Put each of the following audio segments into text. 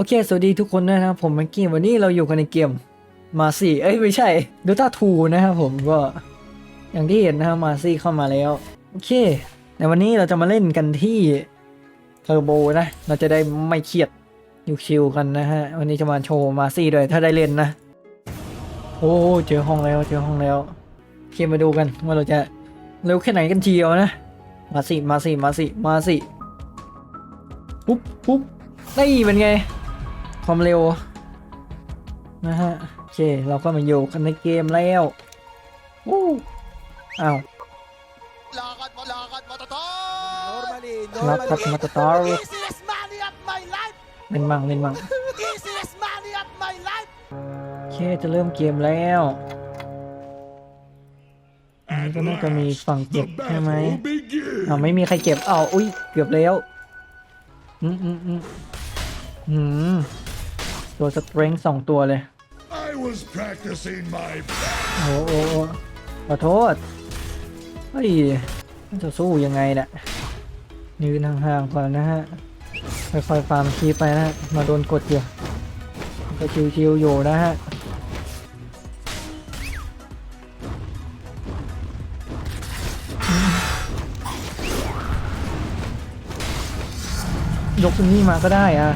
โอเค สวัสดีทุกคนด้วยนะครับ ผมม็กกี้วันนี้เราอยู่กันในเกมมาซี่เอ้ยไม่ใช่ Dota 2นะครับผมก็อย่างที่เห็นนะครับมาซี่เข้ามาแล้ว โอเค ในวันนี้เราจะมาเล่นกันที่เทอร์โบนะ เราจะได้ไม่เครียดอยู่ชิวกันนะฮะ วันนี้จะมาโชว์มาซี่ด้วยถ้าได้เล่นนะ โอ้เจอห้องแล้วเจอห้องแล้วเคมาดูกันว่าเราจะเร็วแค่ไหนกันเชียวนะ มาสิมาสิมาสิมาสิปุ๊บปุ๊บนี่เป็นไง ความเร็ว นะฮะ โอเค เราก็มาอยู่กันในเกมแล้ววู้อ้าว Lakad mo, lakad mo, totoo! Normally, รับ normally. กับมาตตอร์เล่นมั่งเล่นมั่งโอเค จะเริ่มเกมแล้วอันนี้ก็น่าจะมีฝั่งเก็บใช่ไหมอ้าไม่มีใครเก็บอ้าวอุ้ย เกือบแล้ว อืมอืมอืมอืม ตัวสเตรงสองตัวเลย I was practicing my โอ้โอ้โอ้ขอโทษ เฮ้ยมันจะสู้ยังไงเนี่ยยืนห่างๆก่อนนะฮะค่อยๆฟาร์มคีย์ไปนะฮะมาโดนกดอยู่ก็ชิวๆอยู่นะฮะยกตรงนี้มาก็ได้อะ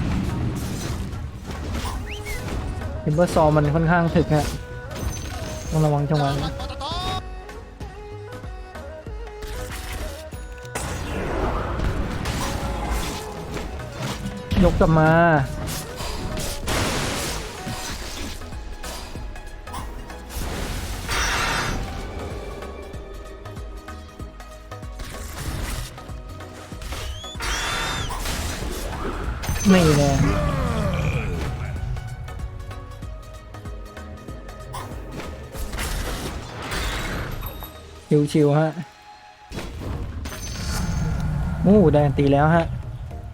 เห็นเบอร์ซอมันค่อนข้างถึกฮะต้องระวังจังหวะนี้ยกกลับมาไม่แรง ชิวๆฮะโอ้แดงตีแล้วฮะ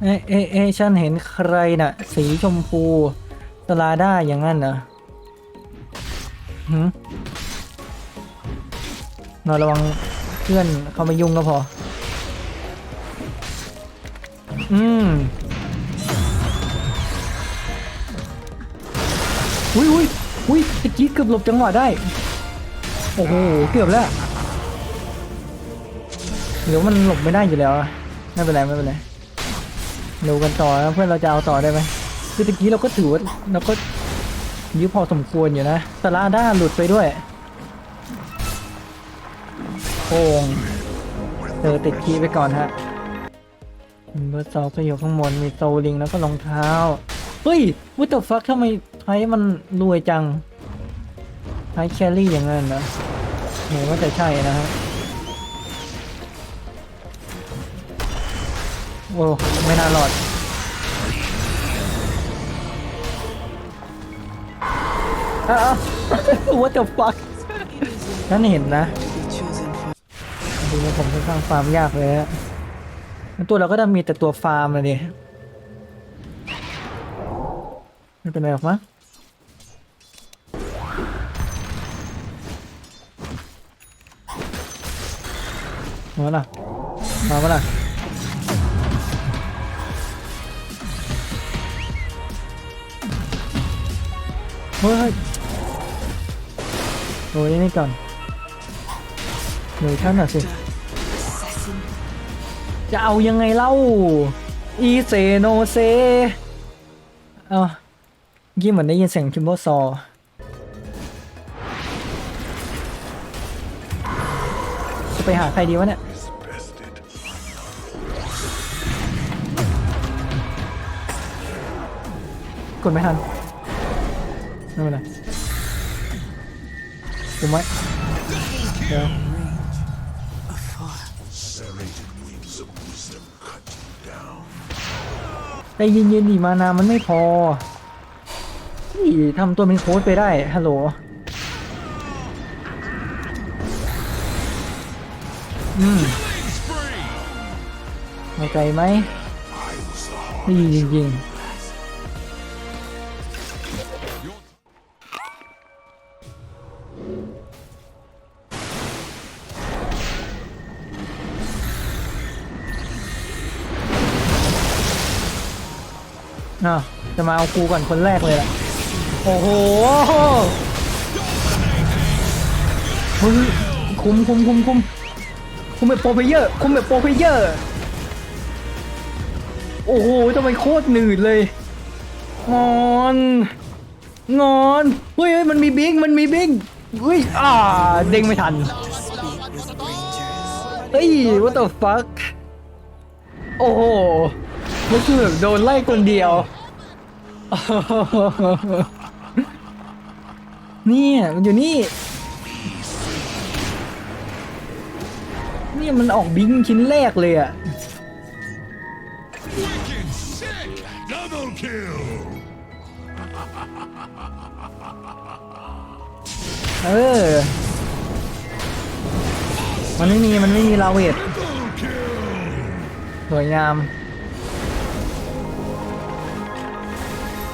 เอ๊ะเอ๊ะเอฉันเห็นใครน่ะ สีชมพูสลาด้าอย่างนั้นเหรอหืมเราระวังเพื่อนเขามายุ่งก็พอ อืมอุ้ยอุ้ยอุ้ยตะกี้เกือบหลบจังหวะได้ โอ้โห เกือบแล้ว เดี๋ยวมันหลบไม่ได้อยู่แล้วไม่เป็นไรไม่เป็นไรดูกันต่อนะเพื่อนเราจะเอาต่อได้ไหมคือตะกี้เราก็ถือว่าเราก็ยื้อพอสมควรอยู่นะสลาด้าหลุดไปด้วยโอ่งเจอติดคีไปก่อนฮะเบอร์สองก็อยู่ข้างบนมีโซลิงแล้วก็รองเท้าเฮ้ยวุตฟักทำไมไทยมันรวยจังไทยแครี่อย่างนั้นนะเหมือนว่าจะใช่นะฮะ โอ้ไม่น่ารอดอ้าว what the fuck นั่นเห็นนะดูว่าผมค่อนข้างฟาร์มยากเลยฮะตัวเราก็จะมีแต่ตัวฟาร์มเลยดิไม่เป็นไรหรอกมั้งมาละมาปะล่ะ เฮ้ยโอ้ยนี่ก่อนหนูท่านหน่อยสิ จะเอายังไงเล่า อีเซโนเซเอาเมื่เหมือนได้ยินเสียงคิมโบซอจะไปหาใครดีวะเนี่ยกดไม่ทัน ไม่เป็นไรคุมไว้เดี๋ยวใจเย็นๆดิมานามันไม่พอนี่ทำตัวเป็นโค้ดไปได้ ฮัลโหล อืมเข้าใจไหม I was the heart. นี่จริงๆ อ้าวจะมาเอากูก่อนคนแรกเลยล่ะ โอ้โห มึงคุมคุมคุมคุมคุมแบบโปรเพเยอร์ คุมแบบโปรเพเยอร์ โอ้โหทำไมโคตรหนืดเลย งอน งอน เฮ้ยเฮ้ยมันมีบิงมันมีบิงเฮ้ย อ่า เด้งไม่ทัน เฮ้ย what the fuck โอ้โห มันคือแบบโดนไล่คนเดียว เนี่ยมันอยู่นี่ เนี่ยมันออกบิงชิ้นแรกเลยอะ Wicked sick! Double kill! เออ มันไม่มี มันไม่มีลาเวท Double kill! สวยงาม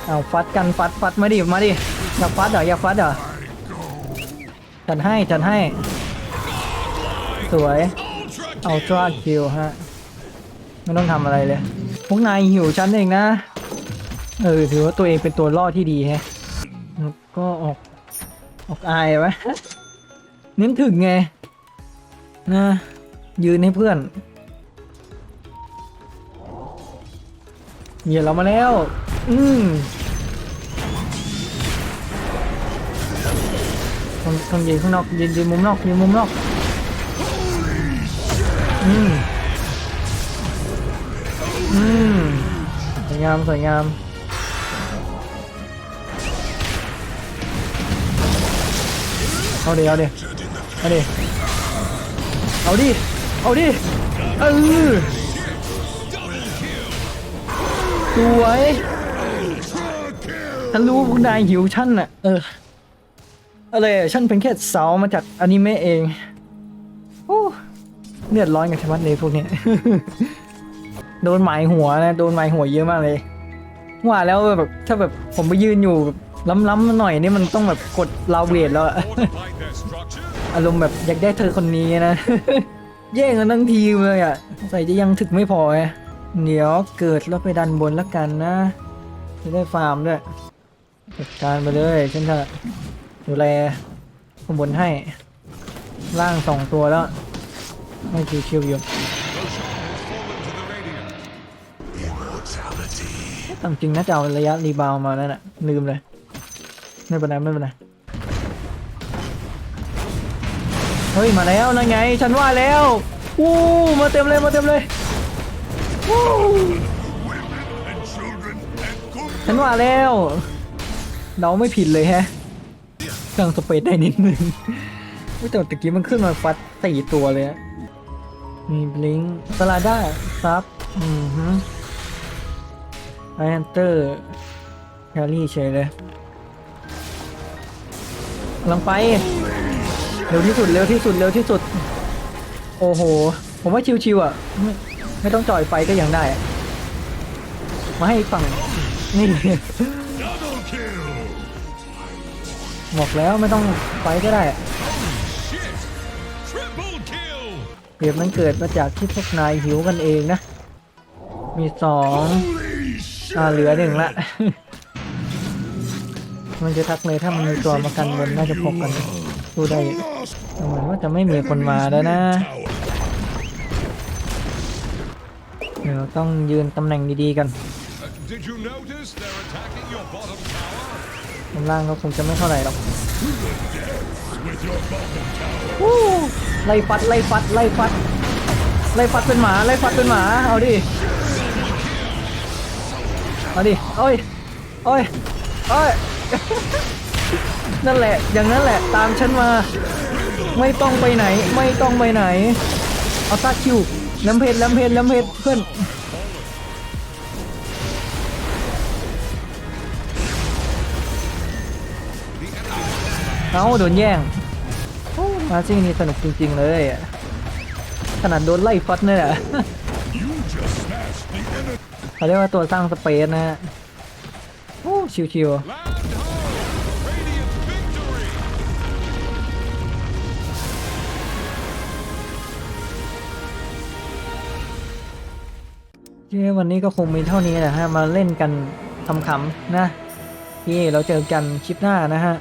เอาฟัดกันฟัดฟัดมาดิมาดิอยากฟัดเหรออยากฟัดเหรอจัดให้จัดให้ สวยเอาตราคิวฮะไม่ต้องทำอะไรเลย พวกนายหิวฉันเองนะ เออถือว่าตัวเองเป็นตัวล่อที่ดีแฮะแล้วก็ออกออกอายไว้เน้นถึงไงนะยืนให้เพื่อนเหยียดเรามาแล้ว อืมต้องต้องยืนข้างนอกยืนยืนมุมนอกยืนมุมนอกอืมอืมสวยงามสวยงามเอาดิเอาดิเอาดิเอาดิเอาดิเออสวย ฉันรู้ว่าคุณนายหิวฉันน่ะ เออ อะไรอะฉันเป็นแค่สาวมาจากอนิเมะเองโอ้เลือดร้อนกันชะมัดเลยพวกเนี้ย โดนหมายหัวนะ โดนหมายหัวเยอะมากเลย ว่าแล้วแบบถ้าแบบผมไปยืนอยู่แบบล้ำๆหน่อยนี่มันต้องแบบกดลาเวทแล้วอะ Fortified their structure. อารมณ์แบบอยากได้เธอคนนี้นะ แย่งกันทั้งทีมเลยอะใส่จะยังถึกไม่พอไงเดี๋ยวเกิดแล้วไปดันบนแล้วกันนะ จะได้ฟาร์มด้วย จัดการไปเลยฉันจะดูแลข้างบนให้ ล่างสองตัวแล้วไม่ชิวๆอยู่ตามจริงนะจะเอาระยะรีบาวมานั่นแหละลืมเลย ไม่เป็นไรไม่เป็นไรเฮ้ย มาแล้วนั่นไง ฉันว่าแล้ววู้มาเต็มเลยมาเต็มเลยวู้ฉันว่าแล้ว เดาไม่ผิดเลยแฮะเครื่องสเปซได้นิดนึงอุ๊ยแต่ตะกี้มันขึ้นมาฟัดสี่ตัวเลยอะมีบลิงสลาด้าซับ อือฮึไอแอนเตอร์แครี่เฉยเลยกำลังไป เร็วที่สุด เร็วที่สุด เร็วที่สุด โอ้โห ผมว่าชิวๆอะ ไม่ไม่ต้องจ่อยไฟก็ยังได้ มาให้ฝั่ง นี่ บอกแล้วไม่ต้องไฟก็ได้อะ Shit. Triple kill. เปรียบมันเกิดมาจากที่พวกนายหิวกันเองนะ มีสอง Holy shit. อ่าเหลือหนึ่งละ มันจะทักเลยถ้ามันมีตัวมากันบนน่าจะพบกันดูได้อยู่ Lost แต่เหมือนว่าจะไม่มีคนมาแล้วนะ tower. เดี๋ยวต้องยืนตำแหน่งดีๆกัน Uh, did you notice they're attacking your bottom tower? ข้างล่างก็คงจะไม่เท่าไหร่หรอกวู้ไล่ฟัดไล่ฟัดไล่ฟัดไล่ฟัดเป็นหมาไล่ฟัดเป็นหมา เอาดิ เอาดิโอ้ยโอ้ยโอ้ย นั่นแหละ อย่างนั้นแหละ ตามฉันมา ไม่ต้องไปไหน ไม่ต้องไปไหน เอาตาคิวแลมเพจแลมเพจแลมเพจเพื่อน เอาโดนแย่งโอ้มาซิ่งนี่สนุกจริง ๆ เลยขนาดโดนไล่ฟัดเนี่ยเขาเรียกว่าตัวสร้างสเปซนะฮะโอ้ชิวๆที่วันนี้ก็คงมีเท่านี้แหละฮะ มาเล่นกันขำๆนะพี่เราเจอกันคลิปหน้านะฮะ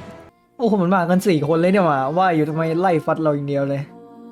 โอ้โหมันมากันสี่คนเลยเนี่ยหว่าว่าอยู่ทำไมไล่ฟัดเราอย่างเดียวเลย